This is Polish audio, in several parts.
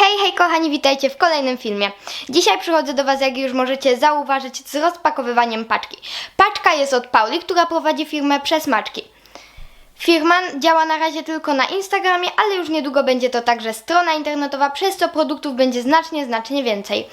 Hej, hej kochani, witajcie w kolejnym filmie. Dzisiaj przychodzę do Was, jak już możecie zauważyć, z rozpakowywaniem paczki. Paczka jest od Pauli, która prowadzi firmę Przez Maczki. Firma działa na razie tylko na Instagramie, ale już niedługo będzie to także strona internetowa, przez co produktów będzie znacznie, znacznie więcej.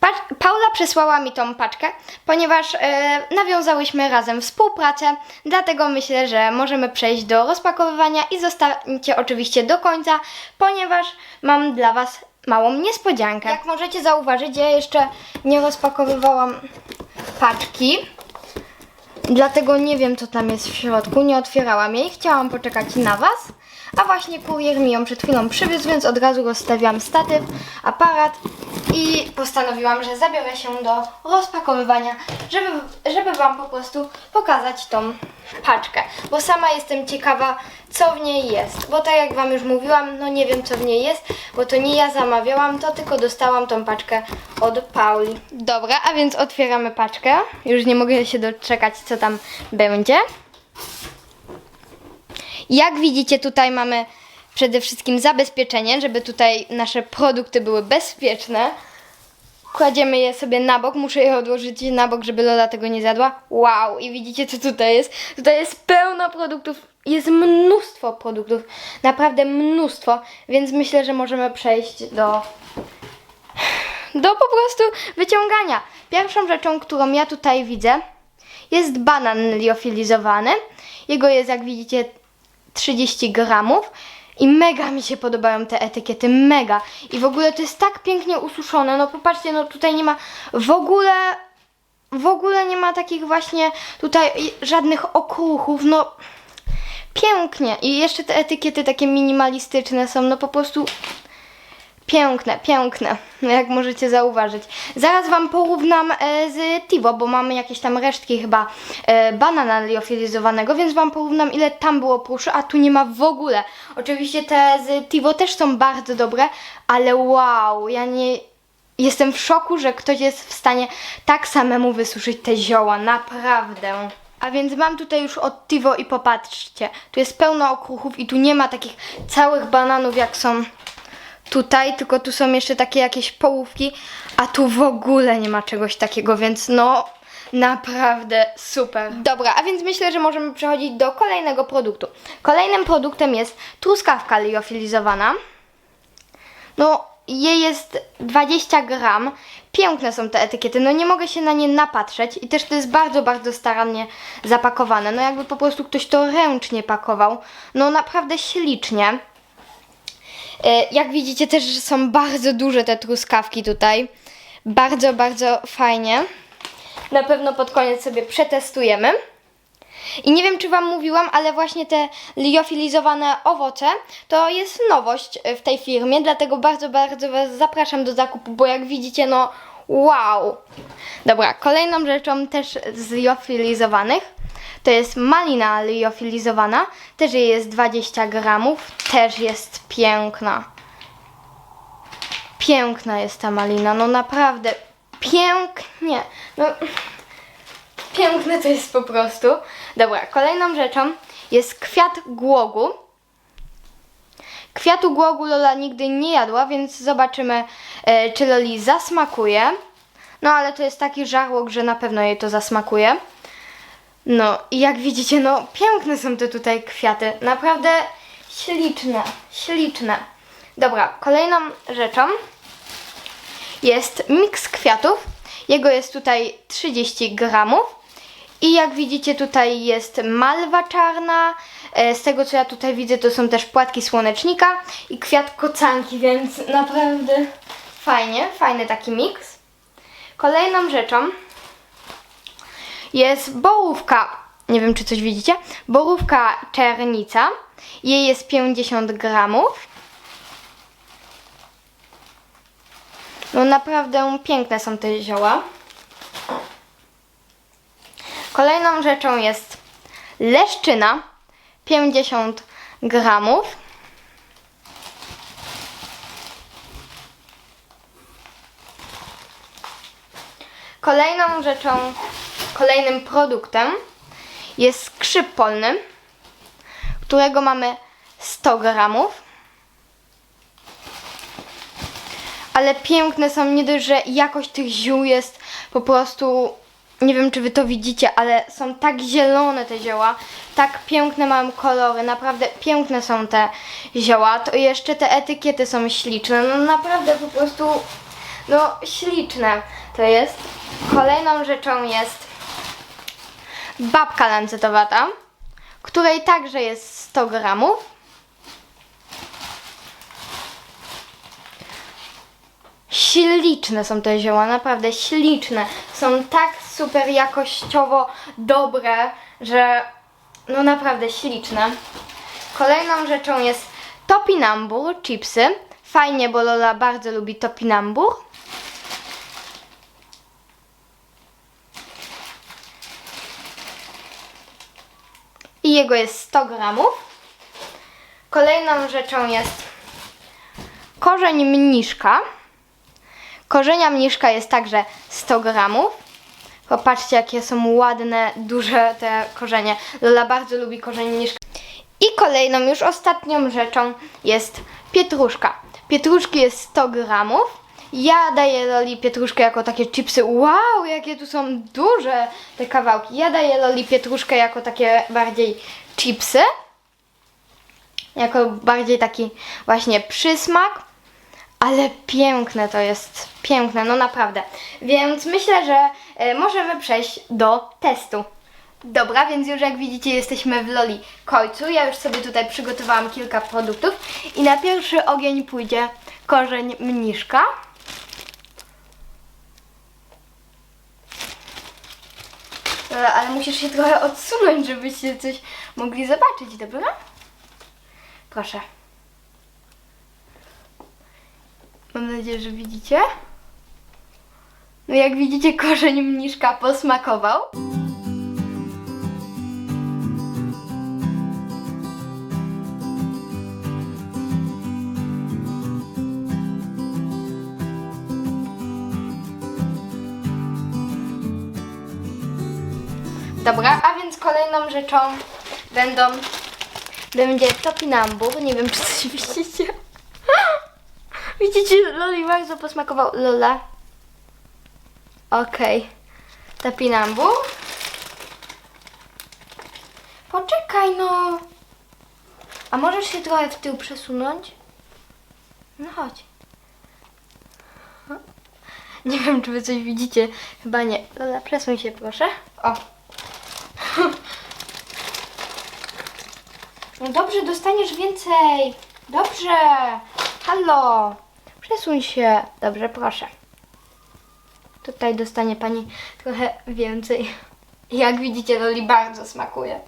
Pa- Paula przesłała mi tą paczkę, ponieważ e, nawiązałyśmy razem współpracę, dlatego myślę, że możemy przejść do rozpakowywania i zostańcie oczywiście do końca, ponieważ mam dla Was małą niespodziankę. Jak możecie zauważyć, ja jeszcze nie rozpakowywałam paczki. Dlatego nie wiem, co tam jest w środku. Nie otwierałam jej. Chciałam poczekać na Was. A właśnie kurier mi ją przed chwilą przywiózł, więc od razu rozstawiłam statyw, aparat i postanowiłam, że zabiorę się do rozpakowywania, żeby, żeby Wam po prostu pokazać tą paczkę. Bo sama jestem ciekawa, co w niej jest. Bo tak jak Wam już mówiłam, no nie wiem, co w niej jest, bo to nie ja zamawiałam, to tylko dostałam tą paczkę od Pauli. Dobra, a więc otwieramy paczkę. Już nie mogę się doczekać, co tam będzie. Jak widzicie, tutaj mamy przede wszystkim zabezpieczenie, żeby tutaj nasze produkty były bezpieczne. Kładziemy je sobie na bok, muszę je odłożyć na bok, żeby Lola tego nie zjadła. Wow, i widzicie co tutaj jest? Tutaj jest pełno produktów, jest mnóstwo produktów, naprawdę mnóstwo, więc myślę, że możemy przejść do do po prostu wyciągania. Pierwszą rzeczą, którą ja tutaj widzę, jest banan liofilizowany. Jego jest, jak widzicie, 30 gramów. I mega mi się podobają te etykiety, mega. I w ogóle to jest tak pięknie ususzone. No popatrzcie, no tutaj nie ma w ogóle, w ogóle nie ma takich właśnie tutaj żadnych okruchów. No pięknie. I jeszcze te etykiety takie minimalistyczne są, no po prostu Piękne, piękne, jak możecie zauważyć. Zaraz Wam porównam e, z Tivo, bo mamy jakieś tam resztki chyba e, banana liofilizowanego, więc Wam porównam ile tam było puszy, a tu nie ma w ogóle. Oczywiście te z Tivo też są bardzo dobre, ale wow, ja nie... Jestem w szoku, że ktoś jest w stanie tak samemu wysuszyć te zioła, naprawdę. A więc mam tutaj już od Tivo i popatrzcie, tu jest pełno okruchów i tu nie ma takich całych bananów jak są tutaj, tylko tu są jeszcze takie jakieś połówki, a tu w ogóle nie ma czegoś takiego, więc no naprawdę super. Dobra, a więc myślę, że możemy przechodzić do kolejnego produktu. Kolejnym produktem jest truskawka liofilizowana. No, jej jest 20 gram. Piękne są te etykiety, no nie mogę się na nie napatrzeć i też to jest bardzo, bardzo starannie zapakowane. No jakby po prostu ktoś to ręcznie pakował. No naprawdę ślicznie. E, Jak widzicie też są bardzo duże te truskawki tutaj. Bardzo, bardzo fajnie. Na pewno pod koniec sobie przetestujemy. I nie wiem, czy Wam mówiłam, ale właśnie te liofilizowane owoce to jest nowość w tej firmie, dlatego bardzo, bardzo Was zapraszam do zakupu, bo jak widzicie, no wow! Dobra, kolejną rzeczą też z liofilizowanych to jest malina liofilizowana, też jej jest 20 gramów, też jest piękna. Piękna jest ta malina, no naprawdę pięknie. No, piękne to jest po prostu. Dobra, kolejną rzeczą jest kwiat głogu. Kwiatu głogu Lola nigdy nie jadła, więc zobaczymy, e, czy Loli zasmakuje. No ale to jest taki żarłok, że na pewno jej to zasmakuje. No i jak widzicie, no piękne są te tutaj kwiaty. Naprawdę śliczne, śliczne. Dobra, kolejną rzeczą jest miks kwiatów. Jego jest tutaj 30 gramów. I jak widzicie tutaj jest malwa czarna. E, Z tego co ja tutaj widzę to są też płatki słonecznika i kwiat kocanki, więc naprawdę fajnie, fajny taki miks. Kolejną rzeczą jest borówka, nie wiem czy coś widzicie, borówka czernica. Jej jest 50 gramów. No naprawdę piękne są te zioła. Kolejną rzeczą jest leszczyna, 50 gramów. Kolejną rzeczą, kolejnym produktem jest skrzyp polny, którego mamy 100 gramów. ale piękne są, nie dość, że jakość tych ziół jest po prostu, nie wiem czy wy to widzicie, ale są tak zielone te zioła, tak piękne mają kolory, naprawdę piękne są te zioła, to jeszcze te etykiety są śliczne, no naprawdę po prostu, no śliczne to jest. Kolejną rzeczą jest babka lancetowata, której także jest 100 gramów. Śliczne są te zioła, naprawdę śliczne. Są tak super jakościowo dobre, że no naprawdę śliczne. Kolejną rzeczą jest topinambur, chipsy. Fajnie, bo Lola bardzo lubi topinambur. Jego jest 100 gramów. Kolejną rzeczą jest korzeń mniszka. Korzenia mniszka jest także 100 gramów. Popatrzcie, jakie są ładne, duże te korzenie. Lola bardzo lubi korzeń mniszka. I kolejną, już ostatnią rzeczą jest pietruszka. Pietruszki jest 100 gramów. Ja daję Loli pietruszkę jako takie chipsy. Wow, jakie tu są duże te kawałki. Ja daję Loli pietruszkę jako takie bardziej chipsy. Jako bardziej taki właśnie przysmak. Ale piękne to jest, piękne, no naprawdę. Więc myślę, że e, możemy przejść do testu. Dobra, więc już jak widzicie jesteśmy w Loli końcu. Ja już sobie tutaj przygotowałam kilka produktów i na pierwszy ogień pójdzie korzeń mniszka. Ale musisz się trochę odsunąć, żebyście coś mogli zobaczyć, dobra? Proszę. Mam nadzieję, że widzicie. No jak widzicie, korzeń mniszka posmakował. Dobra, a więc kolejną rzeczą będą będzie topinambur. Nie wiem, czy coś widzicie. Widzicie, Loli bardzo posmakował. Lola. Okej. Topinambur. Poczekaj no. A możesz się trochę w tył przesunąć? No chodź. Nie wiem, czy wy coś widzicie. Chyba nie. Lola, przesuń się proszę. O. No dobrze, dostaniesz więcej. Dobrze. Halo. Przesuń się. Dobrze, proszę. Tutaj dostanie pani trochę więcej. Jak widzicie, Loli bardzo smakuje.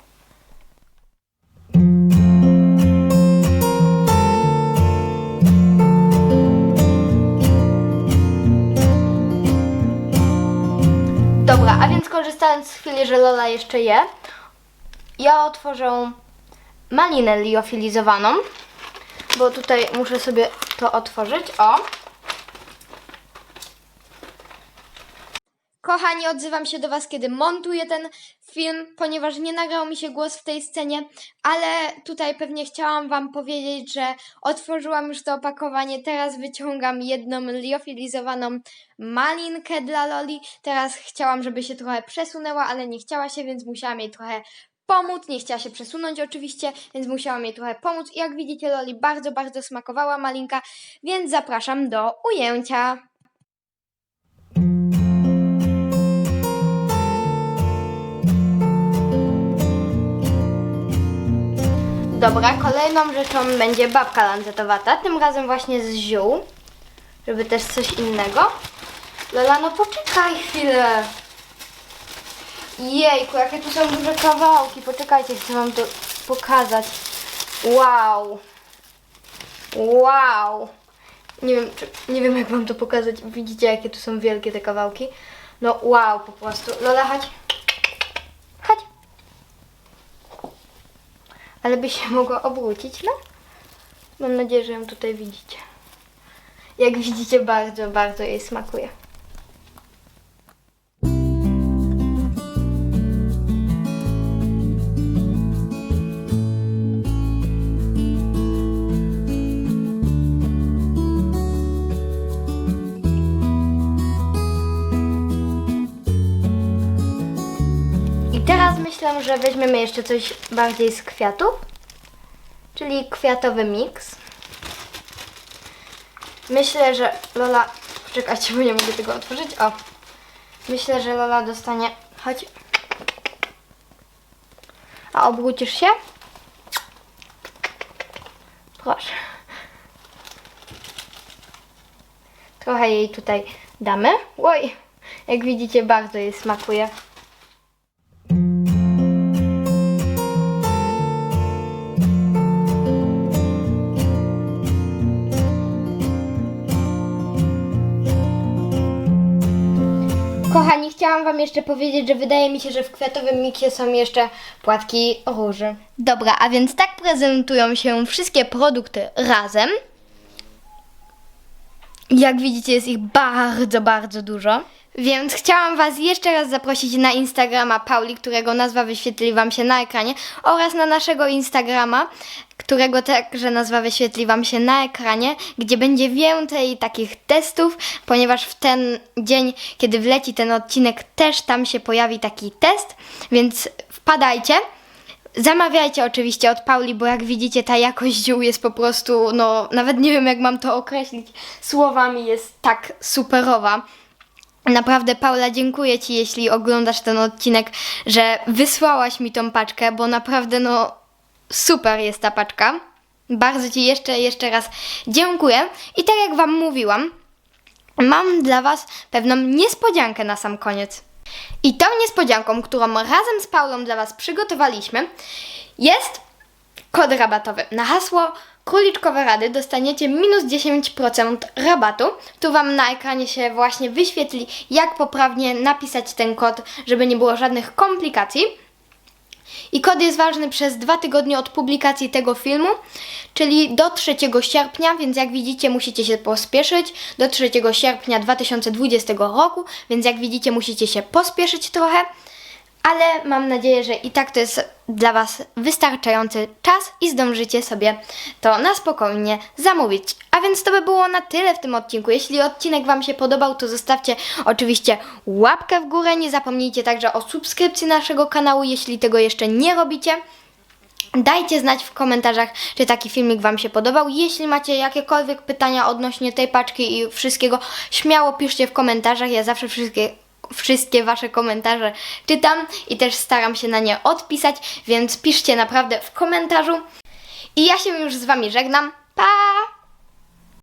Korzystając z chwili, że Lola jeszcze je, ja otworzę malinę liofilizowaną, bo tutaj muszę sobie to otworzyć. O! Kochani, odzywam się do Was, kiedy montuję ten film, ponieważ nie nagrał mi się głos w tej scenie, ale tutaj pewnie chciałam Wam powiedzieć, że otworzyłam już to opakowanie. Teraz wyciągam jedną liofilizowaną malinkę dla Loli. Teraz chciałam, żeby się trochę przesunęła, ale nie chciała się, więc musiałam jej trochę pomóc. Nie chciała się przesunąć oczywiście, więc musiałam jej trochę pomóc. I jak widzicie, Loli bardzo, bardzo smakowała malinka, więc zapraszam do ujęcia. Dobra, kolejną rzeczą będzie babka lancetowata, tym razem właśnie z ziół, żeby też coś innego. Lola, no poczekaj chwilę. Jejku, jakie tu są duże kawałki, poczekajcie, chcę wam to pokazać. Wow. Wow. Nie wiem, czy, nie wiem jak wam to pokazać, widzicie jakie tu są wielkie te kawałki. No wow, po prostu. Lola, chodź. Ale by się mogła obrócić, no? Mam nadzieję, że ją tutaj widzicie. Jak widzicie, bardzo, bardzo jej smakuje. Teraz myślę, że weźmiemy jeszcze coś bardziej z kwiatów, czyli kwiatowy miks. Myślę, że Lola... Czekajcie, bo nie mogę tego otworzyć. O! Myślę, że Lola dostanie... Chodź. A obrócisz się? Proszę. Trochę jej tutaj damy. Oj, jak widzicie, bardzo jej smakuje. Kochani, chciałam Wam jeszcze powiedzieć, że wydaje mi się, że w kwiatowym miksie są jeszcze płatki róży. Dobra, a więc tak prezentują się wszystkie produkty razem. Jak widzicie, jest ich bardzo, bardzo dużo. Więc chciałam Was jeszcze raz zaprosić na Instagrama Pauli, którego nazwa wyświetli Wam się na ekranie, oraz na naszego Instagrama, którego także nazwa wyświetli Wam się na ekranie, gdzie będzie więcej takich testów, ponieważ w ten dzień, kiedy wleci ten odcinek, też tam się pojawi taki test, więc wpadajcie. Zamawiajcie oczywiście od Pauli, bo jak widzicie, ta jakość ziół jest po prostu, no, nawet nie wiem jak mam to określić słowami, jest tak superowa. Naprawdę, Paula, dziękuję Ci, jeśli oglądasz ten odcinek, że wysłałaś mi tą paczkę, bo naprawdę, no, super jest ta paczka. Bardzo Ci jeszcze, jeszcze raz dziękuję. I tak jak Wam mówiłam, mam dla Was pewną niespodziankę na sam koniec. I tą niespodzianką, którą razem z Paulą dla Was przygotowaliśmy, jest kod rabatowy. Na hasło Króliczkowe Rady dostaniecie minus 10% rabatu. Tu Wam na ekranie się właśnie wyświetli, jak poprawnie napisać ten kod, żeby nie było żadnych komplikacji. I kod jest ważny przez dwa tygodnie od publikacji tego filmu, czyli do 3 sierpnia, więc jak widzicie musicie się pospieszyć do 3 sierpnia 2020 roku, więc jak widzicie musicie się pospieszyć trochę, ale mam nadzieję, że i tak to jest dla Was wystarczający czas i zdążycie sobie to na spokojnie zamówić. A więc to by było na tyle w tym odcinku. Jeśli odcinek Wam się podobał, to zostawcie oczywiście łapkę w górę. Nie zapomnijcie także o subskrypcji naszego kanału, jeśli tego jeszcze nie robicie. Dajcie znać w komentarzach, czy taki filmik Wam się podobał. Jeśli macie jakiekolwiek pytania odnośnie tej paczki i wszystkiego, śmiało piszcie w komentarzach. Ja zawsze wszystkie, wszystkie Wasze komentarze czytam i też staram się na nie odpisać, więc piszcie naprawdę w komentarzu. I ja się już z Wami żegnam. Pa!